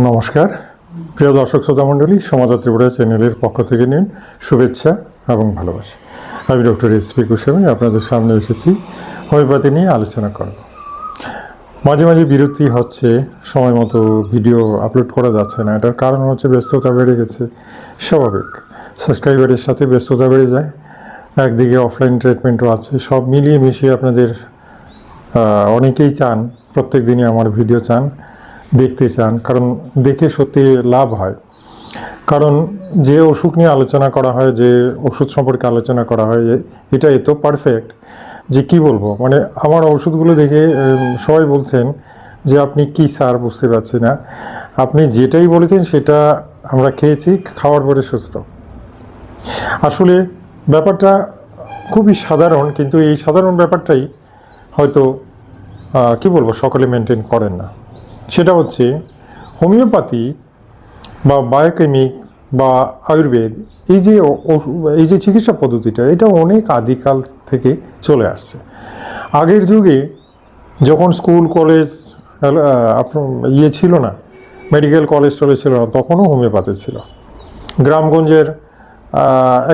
নমস্কার। প্রিয় দর্শক, শ্রোতা মণ্ডলী সমাজা ত্রিপুরা চ্যানেলের পক্ষ থেকে নিন শুভেচ্ছা এবং ভালোবাসা। আমি ডক্টর এস পি গোস্বামী আপনাদের সামনে এসেছি। হোমিওপ্যাথি নিয়ে আলোচনা করব। মাঝে মাঝে বিরতি হচ্ছে, সময় মতো ভিডিও আপলোড করা যাচ্ছে না। এটার কারণ হচ্ছে ব্যস্ততা বেড়ে গেছে, স্বাভাবিক। সাবস্ক্রাইবারের সাথে ব্যস্ততা বেড়ে যায়, একদিকে অফলাইন ট্রিটমেন্টও আছে, সব মিলিয়ে মিশিয়ে আপনাদের অনেকেই চান, প্রত্যেক দিনই আমার ভিডিও চান। দেখতে চান, কারণ দেখে সত্যি লাভ হয়। কারণ যে অসুখ নিয়ে আলোচনা করা হয়, যে ওষুধ সম্পর্কে আলোচনা করা হয় এটা এত পারফেক্ট যে কি বলব? মানে আমার ওষুধগুলো দেখে সবাই বলছেন যে আপনি কি স্যার বুঝতে পারছি না। আপনি যেটাই বলেছেন সেটা আমরা খেয়েছি, খাওয়ার পরে সুস্থ। আসলে ব্যাপারটা খুবই সাধারণ, কিন্তু এই সাধারণ ব্যাপারটাই হয়তো কি বলব, সকলে মেনটেন করেন না। সেটা হচ্ছে হোমিওপ্যাথি বা বায়োকেমিক বা আয়ুর্বেদ, এই যে এই যে চিকিৎসা পদ্ধতিটা, এটা অনেক আদিকাল থেকে চলে আসছে। আগের যুগে যখন স্কুল, কলেজ আপনার ইয়ে ছিল না, মেডিকেল, কলেজ, টলেজ ছিল না, তখনও হোমিওপ্যাথি ছিল। গ্রামগঞ্জের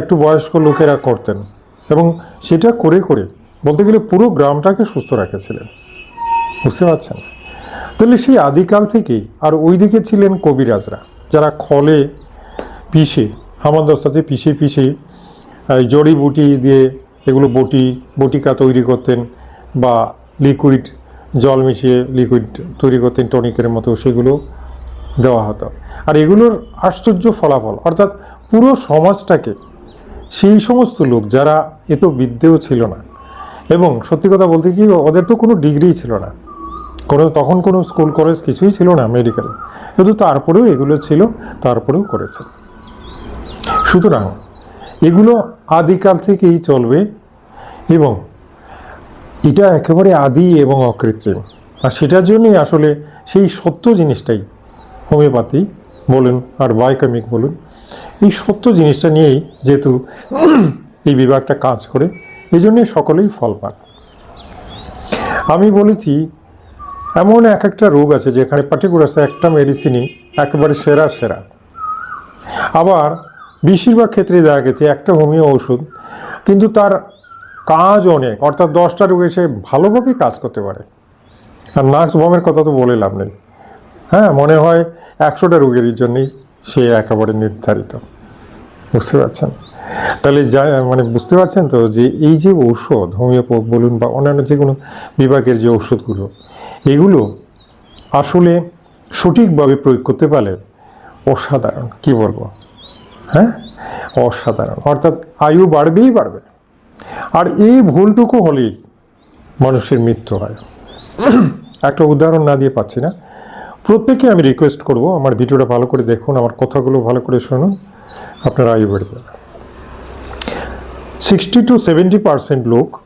একটু বয়স্ক লোকেরা করতেন এবং সেটা করে করে বলতে গেলে পুরো গ্রামটাকে সুস্থ রেখেছিলেন। বুঝতে পারছেন? তাহলে সেই আদিকাল থেকেই আর ওই দিকে ছিলেন কবিরাজরা, যারা খলে পিষে হামানদস্তাতে পিষে পিষে জড়িবুটি দিয়ে এগুলো বটি, বটিকা তৈরি করতেন বা লিকুইড জল মিশিয়ে লিকুইড তৈরি করতেন টনিকের মতো, সেগুলো দেওয়া হতো। আর এগুলোর আশ্চর্য ফলাফল, অর্থাৎ পুরো সমাজটাকে, সেই সমস্ত লোক যারা এত বিদ্যেও ছিল না, এবং সত্যি কথা বলতে কি, ওদের তো কোনো ডিগ্রিই ছিল না। কোনো, তখন কোনো স্কুল, কলেজ কিছুই ছিল না মেডিকেল কিন্তু তারপরেও এগুলো ছিল, তারপরেও করেছে। সুতরাং এগুলো আদিকাল থেকেই চলবে এবং এটা একেবারে আদি এবং অকৃত্রিম। আর সেটার জন্যই আসলে সেই সত্য জিনিসটাই হোমিওপ্যাথি বলুন আর বায়োকেমিক বলুন, এই সত্য জিনিসটা নিয়েই যেহেতু এই বিভাগটা কাজ করে এই সকলেই ফল পান। আমি বলেছি এমন এক একটা রোগ আছে যেখানে পার্টিকুলার একটা মেডিসিনই একেবারে সেরা সেরা। আবার বেশিরভাগ ক্ষেত্রে দেখা গেছে একটা হোমিও ওষুধ, কিন্তু তার কাজ অনেক, অর্থাৎ দশটা রোগে সে ভালোভাবেই কাজ করতে পারে। আর নাক্স বমের কথা তো বলে লাভ নেই। হ্যাঁ মনে হয় একশোটা রোগের জন্যই সে একেবারে নির্ধারিত। বুঝতে পারছেন? তাহলে যা মানে বুঝতে পারছেন তো যে এই যে ঔষধ, হোমিওপ্যাথ বলুন বা অন্যান্য যে কোনো বিভাগের যে ওষুধগুলো এগুলো আসলে সঠিকভাবে প্রয়োগ করতে পারলে অসাধারণ, কি বলব? হ্যাঁ? অসাধারণ। অর্থাৎ আয়ু বাড়বেই বাড়বে। আর এই ভুলটুকু হলেই মানুষের মৃত্যু হয়। একটা উদাহরণ না দিয়ে পাচ্ছি না। প্রত্যেকে আমি রিকোয়েস্ট করব, আমার ভিডিওটা ভালো করে দেখুন, আমার কথাগুলো ভালো করে শুনুন, আপনার আয়ু বেড়ে যাবে। সিক্সটি টু সেভেন্টি পার্সেন্ট লোক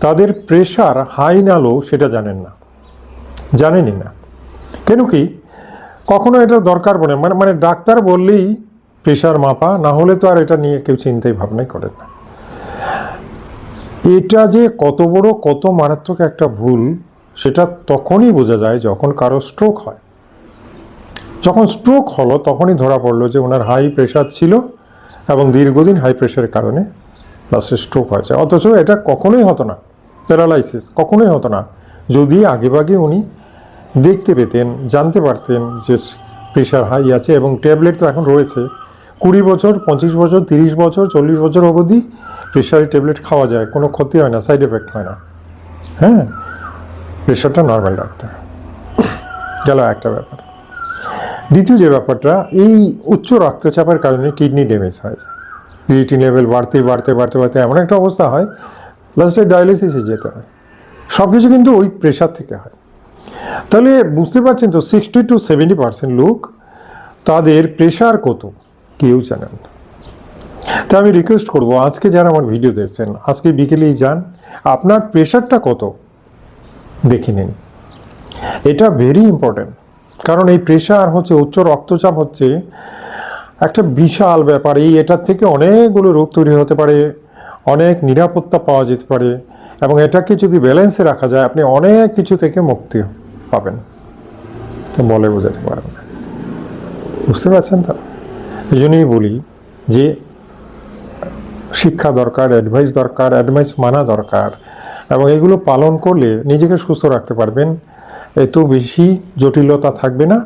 তাদের প্রেশার হাই না লো সেটা জানেন না। জানেনই না। কেন কি? কখনো এটা দরকার পড়ে মানে মানে ডাক্তার বললেই প্রেশার মাপা, না হলে তো আর এটা নিয়ে কেউ চিন্তাই ভাবনাই করেন না। এটা যে কত বড়, কত মারাত্মক একটা ভুল, সেটা তখনই বোঝা যায় যখন কারও স্ট্রোক হয়। যখন স্ট্রোক হলো, তখনই ধরা পড়ল যে ওনার হাই প্রেশার ছিল এবং দীর্ঘদিন হাই প্রেশারের কারণে লাস্টে স্ট্রোক হয়েছে। অথচ এটা কখনোই হতো না প্যারালাইসিস কখনোই হতো না। যদি আগেভাগে উনি দেখতে পেতেন, জানতে পারতেন যে প্রেশার হাই আছে এবং ট্যাবলেট তো এখন রয়েছে। কুড়ি বছর, পঁচিশ বছর, তিরিশ বছর, চল্লিশ বছর অবধি প্রেশারের ট্যাবলেট খাওয়া যায়, কোনো ক্ষতি হয় না, সাইড এফেক্ট হয় না। হ্যাঁ? প্রেশারটা নর্মাল রাখতে। গেল একটা ব্যাপার। দ্বিতীয় যে ব্যাপারটা, এই উচ্চ রক্তচাপের কারণে কিডনি ড্যামেজ হয়। ক্রিয়েটিন লেভেল বাড়তে বাড়তে বাড়তে বাড়তে এমন একটা অবস্থা হয়, লাস্টে ডায়ালিসিসে যেতে হয়। সব কিছু কিন্তু ওই প্রেশার থেকে হয়। তাহলে বুঝতে পারছেন তো সিক্সটি টু সেভেন্টি পার্সেন্ট লোক তাদের প্রেশার কত? কেউ জানেন তা আমি রিকোয়েস্ট করব, আজকে যারা আমার ভিডিও দেখছেন, আজকে বিকেলেই যান, আপনার প্রেশারটা কত? দেখে নিন। এটা ভেরি ইম্পর্ট্যান্ট কারণ এই প্রেশার হচ্ছে, উচ্চ রক্তচাপ হচ্ছে, একটা বিশাল ব্যাপার। এই এটার থেকে অনেকগুলো রোগ তৈরি হতে পারে, অনেক নিরাপত্তা পাওয়া যেতে পারে এবং এটাকে যদি ব্যালেন্সে রাখা যায়, আপনি অনেক কিছু থেকে মুক্তি পাবেন। বলে বোঝাতে পারবেন না। বুঝতে পারছেন তো? এই জন্যই বলি যে, শিক্ষা দরকার অ্যাডভাইস দরকার অ্যাডভাইস মানা দরকার, এবং এগুলো পালন করলে নিজেকে সুস্থ রাখতে পারবেন। এত বেশি জটিলতা থাকবে না,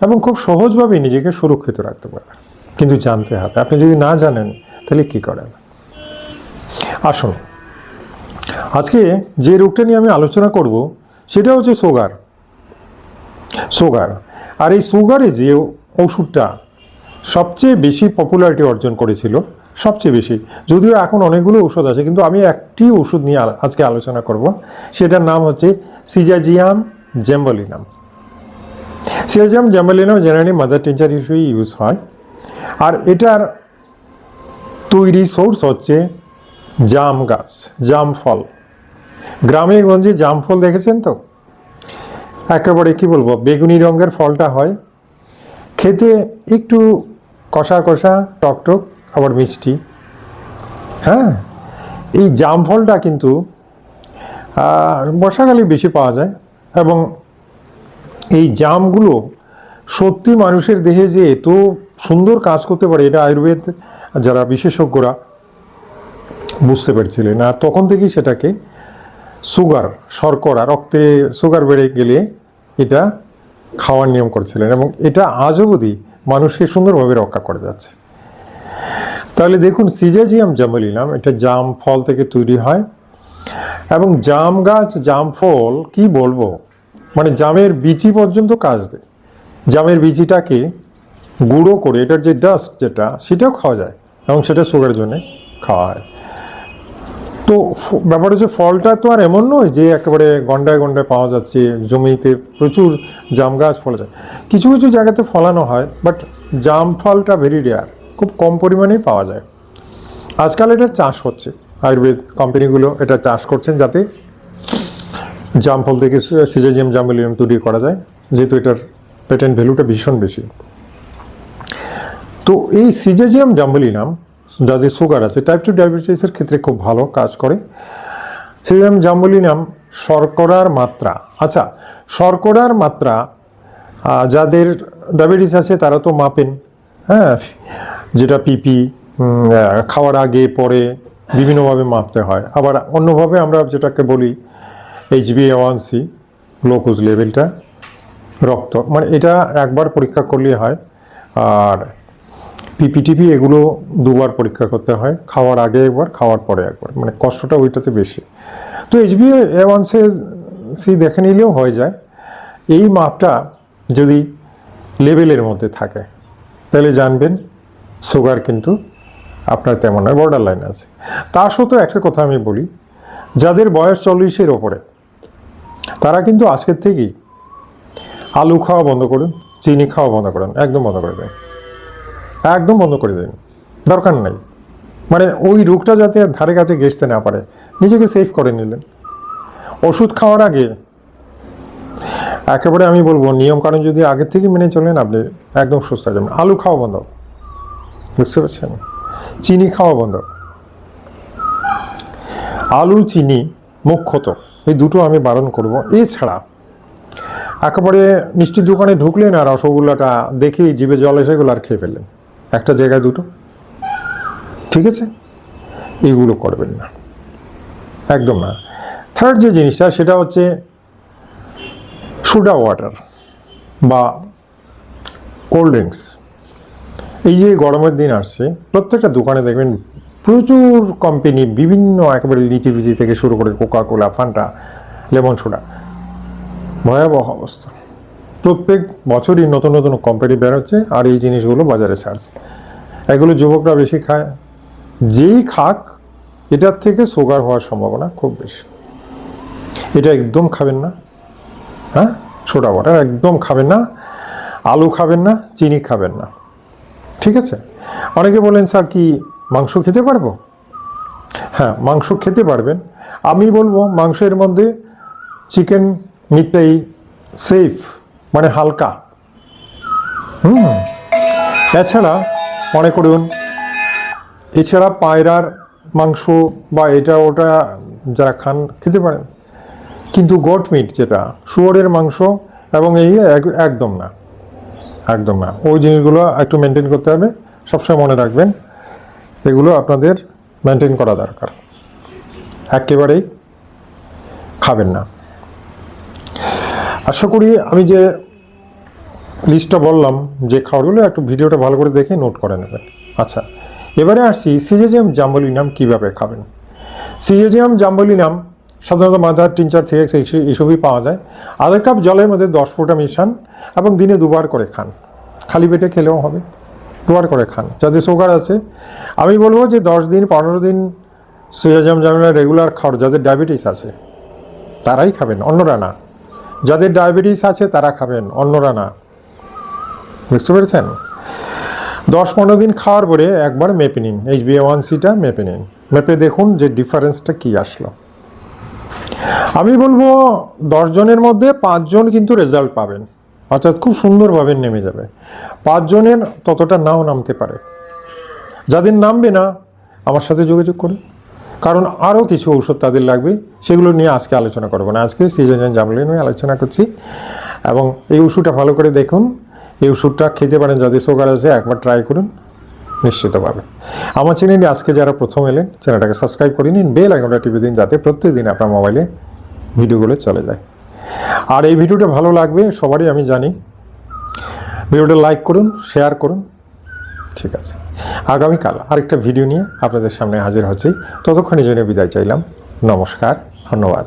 এবং খুব সহজভাবে নিজেকে সুরক্ষিত রাখতে পারবেন। কিন্তু জানতে হবে। আপনি যদি না জানেন, তাহলে কী করেন? আসুন। আজকে যে রোগটা নিয়ে আমি আলোচনা করব, সেটা হচ্ছে সুগার সুগার আর এই সুগারে যে ওষুধটা সবচেয়ে বেশি পপুলারিটি অর্জন করেছিল, সবচেয়ে বেশি, যদিও এখন অনেকগুলো ওষুধ আছে, কিন্তু আমি একটি ওষুধ নিয়ে আজকে আলোচনা করব, সেটার নাম হচ্ছে syzygium jambolanum. Syzygium jambolanum generally mother tincture হিসেবেই ইউজ হয়। আর এটার তৈরি সোর্স হচ্ছে জাম গাছ, জাম ফল। গ্রামে গঞ্জে জাম ফল দেখেছেন তো? একেবারে কি বলব, বেগুনি রঙের ফলটা হয়। খেতে একটু কষা কষা, টক টক, আবার মিষ্টি। হ্যাঁ এই জাম ফলটা কিন্তু বর্ষাকালে বেশি পাওয়া যায় এবং এই জামগুলো সত্যি মানুষের দেহে যে এত সুন্দর কাজ করতে পারে, এটা আয়ুর্বেদ, যারা বিশেষজ্ঞরা বুঝতে পেরেছিলেন আর তখন থেকেই সেটাকে সুগার, শর্করা, রক্তে সুগার বেড়ে গেলে এটা খাওয়ার নিয়ম করেছিলেন এবং এটা আজ অবধি মানুষকে সুন্দরভাবে রক্ষা করে যাচ্ছে। তাহলে দেখুন, সিজাজিয়াম জামলিনাম, এটা জাম ফল থেকে তৈরি হয় এবং জাম গাছ, জাম ফল, কি বলব? মানে জামের বিচি পর্যন্ত কাজ দেয়। জামের বিচিটাকে গুঁড়ো করে, এটার যে ডাস্ট যেটা, সেটাও খাওয়া যায় এবং সেটা সুগারের জন্যে খাওয়া হয়। তো ফ- ব্যাপার হচ্ছে ফলটা তো আর এমন নয় যে একেবারে গন্ডায় গন্ডায় পাওয়া যাচ্ছে, জমিতে প্রচুর জাম গাছ ফলা যায়। কিছু কিছু জায়গাতে ফলানো হয় বাট জাম ফলটা ভেরি রেয়ার খুব কম পরিমাণেই পাওয়া যায়। আজকাল এটা চাষ হচ্ছে, আয়ুর্বেদ কোম্পানিগুলো এটা চাষ করছেন যাতে জাম ফল থেকে সিজাজিয়াম জামলিয়াম তৈরি করা যায়, যেহেতু এটার পেটেন্ট ভ্যালুটা ভীষণ বেশি। তো এই সিজাজিয়াম জাম্বলিনাম যাদের সুগার আছে টাইপ টু ডায়াবেটিসের ক্ষেত্রে খুব ভালো কাজ করে। সিজাজিয়াম জাম্বলিনাম শর্করার মাত্রা। আচ্ছা শর্করার মাত্রা যাদের ডায়াবেটিস আছে, তারা তো মাপেন। হ্যাঁ যেটা পিপি খাওয়ার আগে, পরে বিভিন্নভাবে মাপতে হয়। আবার অন্যভাবে আমরা যেটাকে বলি এইচবি ওয়ান সি গ্লুকোজ লেভেলটা রক্ত। মানে এটা একবার পরীক্ষা করলেই হয়। আর পিপিটিপি এগুলো দুবার পরীক্ষা করতে হয়, খাওয়ার আগে একবার, খাওয়ার পরে একবার মানে কষ্টটা ওইটাতে বেশি। তো এইচবি ওয়ান সি দেখে নিলেও হয়ে যায়। এই মাপটা যদি লেভেলের মধ্যে থাকে, তাহলে জানবেন সুগার কিন্তু আপনার তেমন নয় বর্ডার লাইন আছে। তা সত্ত্বেও একটা কথা আমি বলি, যাদের বয়স চল্লিশের ওপরে, তারা কিন্তু আজকের থেকেই আলু খাওয়া বন্ধ করুন, চিনি খাওয়া বন্ধ করুন, একদম বন্ধ করে দেন। একদম বন্ধ করে দিন দরকার নেই। মানে ওই রোগটা যাতে ধারে কাছে ঘেসতে না পারে, নিজেকে সেফ করে নিলেন। ওষুধ খাওয়ার আগে একেবারে আমি বলব নিয়ম কারণ যদি আগের থেকে মেনে চলেন, আপনি একদম সুস্থ হয়ে যাবেন। আলু খাওয়া বন্ধ। বুঝতে পারছেন? চিনি খাওয়া বন্ধ। আলু, চিনি, মুখ্যত, এই দুটো আমি বারণ করব। এছাড়া একেবারে মিষ্টির দোকানে ঢুকলেন আর রসগোল্লাটা দেখেই জিভে জল এসে গেলো আর খেয়ে ফেললেন। একটা জায়গায় দুটো। ঠিক আছে? এগুলো করবেন না। একদম না। থার্ড যে জিনিসটা, সেটা হচ্ছে সোডা ওয়াটার বা কোল্ড ড্রিঙ্কস। এই যে গরমের দিন আসছে, প্রত্যেকটা দোকানে দেখবেন প্রচুর কোম্পানি বিভিন্ন একেবারে লিচি বিচি থেকে শুরু করে Coca Cola Fanta lemon soda. ভয়াবহ অবস্থা। প্রত্যেক বছরই নতুন নতুন কোম্পানি বেরোচ্ছে আর এই জিনিসগুলো বাজারে ছাড়ছে। এগুলো যুবকরা বেশি খায়। যেই খাক, এটার থেকে সুগার হওয়ার সম্ভাবনা খুব বেশি। এটা একদম খাবেন না। হ্যাঁ? সোডা ওয়াটার একদম খাবেন না। আলু খাবেন না, চিনি খাবেন না। ঠিক আছে? অনেকে বলেন, স্যার, কি মাংস খেতে পারব? হ্যাঁ মাংস খেতে পারবেন। আমি বলব, মাংসের মধ্যে চিকেন মিটটাই সেফ মানে হালকা। হুম। এছাড়া মনে করুন, এছাড়া পায়রার মাংস বা এটা ওটা যারা খান, খেতে পারেন। কিন্তু গোট মিট যেটা, শুয়োরের মাংস এবং এই এক- একদম না। একদম না। ওই জিনিসগুলো একটু মেনটেন করতে হবে। সবসময় মনে রাখবেন, এগুলো আপনাদের মেনটেন করা দরকার। একেবারেই খাবেন না। আশা করি আমি যে লিস্টটা বললাম, যে খাবারগুলো একটু ভিডিওটা ভালো করে দেখে নোট করে নেবেন। আচ্ছা এবারে আসছি সিজেজিয়াম জাম্বলিনাম কীভাবে খাবেন? সিজেজিয়াম জাম্বলিনাম সাধারণত মাদার, টিনচার থেকে এসবই পাওয়া যায়। আধা কাপ জলের মধ্যে দশ ফোঁটা মিশান এবং দিনে দুবার করে খান। খালি পেটে খেলেও হবে। দুবার করে খান। যাদের সুগার আছে। আমি বলব যে দশ দিন, পনেরো দিন সিজেজিয়াম জাম্বলিনা রেগুলার খাওয়ার, যাদের ডায়াবেটিস আছে, তারাই খাবেন, অন্যরা না। যাদের ডায়াবেটিস আছে, তারা খাবেন, অন্যরা না। বুঝতে পেরেছেন? দশ পনেরো দিন খাওয়ার পরে একবার মেপে নিন এইচ বি ওয়ান সিটা মেপে নিন। মেপে দেখুন যে ডিফারেন্সটা কি আসলো। আমি বলব দশজনের মধ্যে পাঁচজন কিন্তু রেজাল্ট পাবেন। অর্থাৎ খুব সুন্দরভাবে নেমে যাবে। পাঁচজনের ততটা নাও নামতে পারে। যাদের নামবে না, আমার সাথে যোগাযোগ করুন। কারণ আরও কিছু ঔষধ তাদের লাগবে, সেগুলো নিয়ে আজকে আলোচনা করব না। আজকে সিজন জামলি নিয়ে আলোচনা করছি। এবং এই ওষুধটা ভালো করে দেখুন। এই ওষুধটা খেতে পারেন যাদের সুগার আছে, একবার ট্রাই করুন। নিশ্চিতভাবে। আমার চ্যানেলে আজকে যারা প্রথম এলেন, চ্যানেলটাকে সাবস্ক্রাইব করে নিন। বেল আইকনটা টিপে দিন যাতে প্রত্যেকদিন আপনার মোবাইলে ভিডিওগুলো চলে যায়। আর এই ভিডিওটা ভালো লাগবে, সবারই আমি জানি। ভিডিওটা লাইক করুন শেয়ার করুন। ঠিক আছে। আগামীকাল আরেকটা ভিডিও নিয়ে আপনাদের সামনে হাজির হচ্ছি। ততক্ষণের জন্য বিদায় চাইলাম। নমস্কার, ধন্যবাদ।